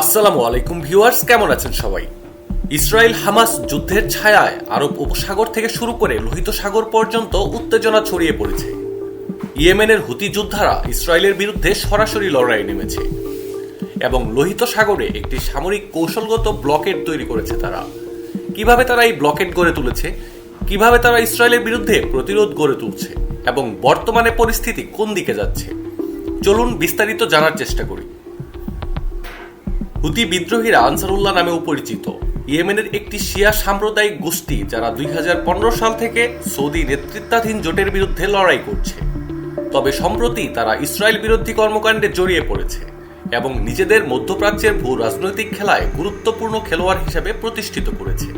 আসসালামু আলাইকুম ভিউয়ার্স, কেমন আছেন সবাই? ইসরায়েল হামাস যুদ্ধের ছায়ায় আরব উপসাগর থেকে শুরু করে লোহিত সাগর পর্যন্ত উত্তেজনা ছড়িয়ে পড়েছে। ইয়েমেনের হুতি যোদ্ধারা ইসরায়েলের বিরুদ্ধে সরাসরি লড়াইয়ে নেমেছে এবং লোহিত সাগরে একটি সামরিক কৌশলগত ব্লকেট তৈরি করেছে তারা। কীভাবে তারা এই ব্লকেট গড়ে তুলেছে? কীভাবে তারা ইসরায়েলের বিরুদ্ধে প্রতিরোধ গড়ে তুলছে? এবং বর্তমানে পরিস্থিতি কোন দিকে যাচ্ছে? চলুন বিস্তারিত জানার চেষ্টা করি। হুতি বিদ্রোহীরা আনসারুল্লাহ নামেও পরিচিত। ইয়েমেনের একটি শিয়া সাম্প্রদায়িক গোষ্ঠী, যারা দুই হাজার পনেরো সাল থেকে সৌদি নেতৃত্বাধীন জোটের বিরুদ্ধে লড়াই করছে। তবে সম্প্রতি তারা ইসরায়েল বিরোধী কর্মকাণ্ডে জড়িয়ে পড়েছে এবং নিজেদের মধ্যপ্রাচ্যের ভূ রাজনৈতিক খেলায় গুরুত্বপূর্ণ খেলোয়াড় হিসেবে প্রতিষ্ঠিত করেছে।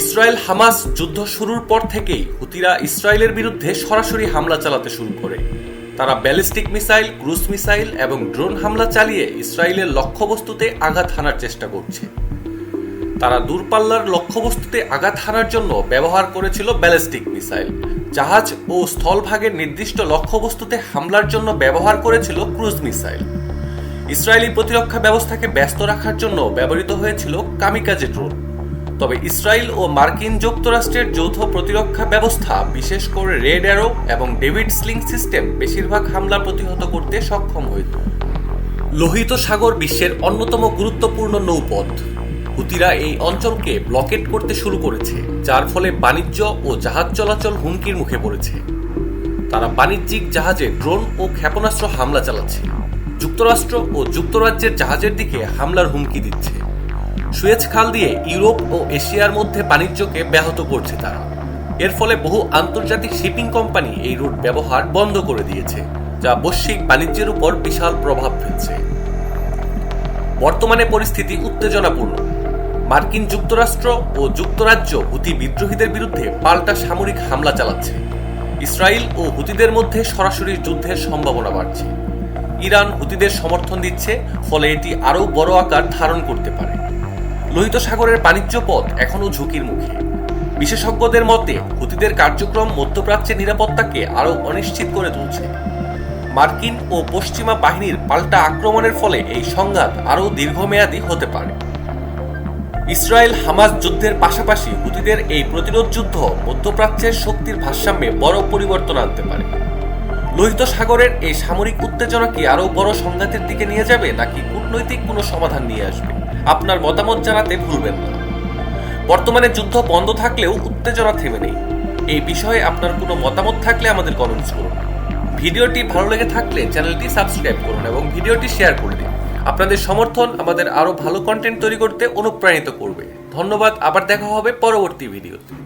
ইসরায়েল হামাস যুদ্ধ শুরুর পর থেকেই হুতিরা ইসরায়েলের বিরুদ্ধে সরাসরি হামলা চালাতে শুরু করে। তারা ব্যালিস্টিক মিসাইল, ক্রুজ মিসাইল এবং ড্রোন হামলা চালিয়ে ইসরায়েলের লক্ষ্যবস্তুতে আঘাত হানার চেষ্টা করছে। তারা দূরপাল্লার লক্ষ্যবস্তুতে আঘাত হানার জন্য ব্যবহার করেছিল ব্যালিস্টিক মিসাইল। জাহাজ ও স্থলভাগের নির্দিষ্ট লক্ষ্যবস্তুতে হামলার জন্য ব্যবহার করেছিল ক্রুজ মিসাইল। ইসরায়েলি প্রতিরক্ষা ব্যবস্থাকে ব্যস্ত রাখার জন্য ব্যবহৃত হয়েছিল কামিকাজে ড্রোন। তবে ইসরায়েল ও মার্কিন যুক্তরাষ্ট্রের যৌথ প্রতিরক্ষা ব্যবস্থা, বিশেষ করে রেড অ্যারো এবং ডেভিড স্লিং সিস্টেম, বেশিরভাগ হামলা প্রতিহত করতে সক্ষম হয়েছে লোহিত সাগর বিশ্বের অন্যতম গুরুত্বপূর্ণ নৌপথ। হুতিরা এই অঞ্চলকে ব্লকেট করতে শুরু করেছে, যার ফলে বাণিজ্য ও জাহাজ চলাচল হুমকির মুখে পড়েছে। তারা বাণিজ্যিক জাহাজে ড্রোন ও ক্ষেপণাস্ত্র হামলা চালাচ্ছে। যুক্তরাষ্ট্র ও যুক্তরাজ্যের জাহাজের দিকে হামলার হুমকি দিচ্ছে। সুয়েজ খাল দিয়ে ইউরোপ ও এশিয়ার মধ্যে বাণিজ্যকে ব্যাহত করছে তারা। এর ফলে বহু আন্তর্জাতিক শিপিং কোম্পানি এই রুট ব্যবহার বন্ধ করে দিয়েছে, যা বৈশ্বিক বাণিজ্যের উপর বিশাল প্রভাব ফেলছে। বর্তমানে পরিস্থিতি উত্তেজনাপূর্ণ। মার্কিন যুক্তরাষ্ট্র ও যুক্তরাজ্য হুতি বিদ্রোহীদের বিরুদ্ধে পাল্টা সামরিক হামলা চালাচ্ছে। ইসরায়েল ও হুতিদের মধ্যে সরাসরি যুদ্ধের সম্ভাবনা বাড়ছে। ইরান হুতিদের সমর্থন দিচ্ছে, ফলে এটি আরও বড় আকার ধারণ করতে পারে। লোহিত সাগরের বাণিজ্য পথ এখনও ঝুঁকির মুখে। বিশেষজ্ঞদের মতে, হুতিদের কার্যক্রম মধ্যপ্রাচ্যের নিরাপত্তাকে আরও অনিশ্চিত করে তুলছে। মার্কিন ও পশ্চিমা বাহিনীর পাল্টা আক্রমণের ফলে এই সংঘাত আরও দীর্ঘমেয়াদী হতে পারে। ইসরায়েল হামাস যুদ্ধের পাশাপাশি হুতিদের এই প্রতিরোধ যুদ্ধ মধ্যপ্রাচ্যের শক্তির ভারসাম্যে বড় পরিবর্তন আনতে পারে। লোহিত সাগরের এই সামরিক উত্তেজনা কি আরও বড় সংঘাতের দিকে নিয়ে যাবে, নাকি কূটনৈতিক কোনো সমাধান নিয়ে আসবে? আপনার মতামত জানাতে ভুলবেন না। বর্তমানে যুদ্ধ বন্ধ থাকলেও উত্তেজনা থেমে নেই। এই বিষয়ে আপনার কোনো মতামত থাকলে আমাদের কমেন্টস করুন। ভিডিওটি ভালো লেগে থাকলে চ্যানেলটি সাবস্ক্রাইব করুন এবং ভিডিওটি শেয়ার করুন আপনাদের সমর্থন আমাদের আরও ভালো কন্টেন্ট তৈরি করতে অনুপ্রাণিত করবে। ধন্যবাদ, আবার দেখা হবে পরবর্তী ভিডিওতে।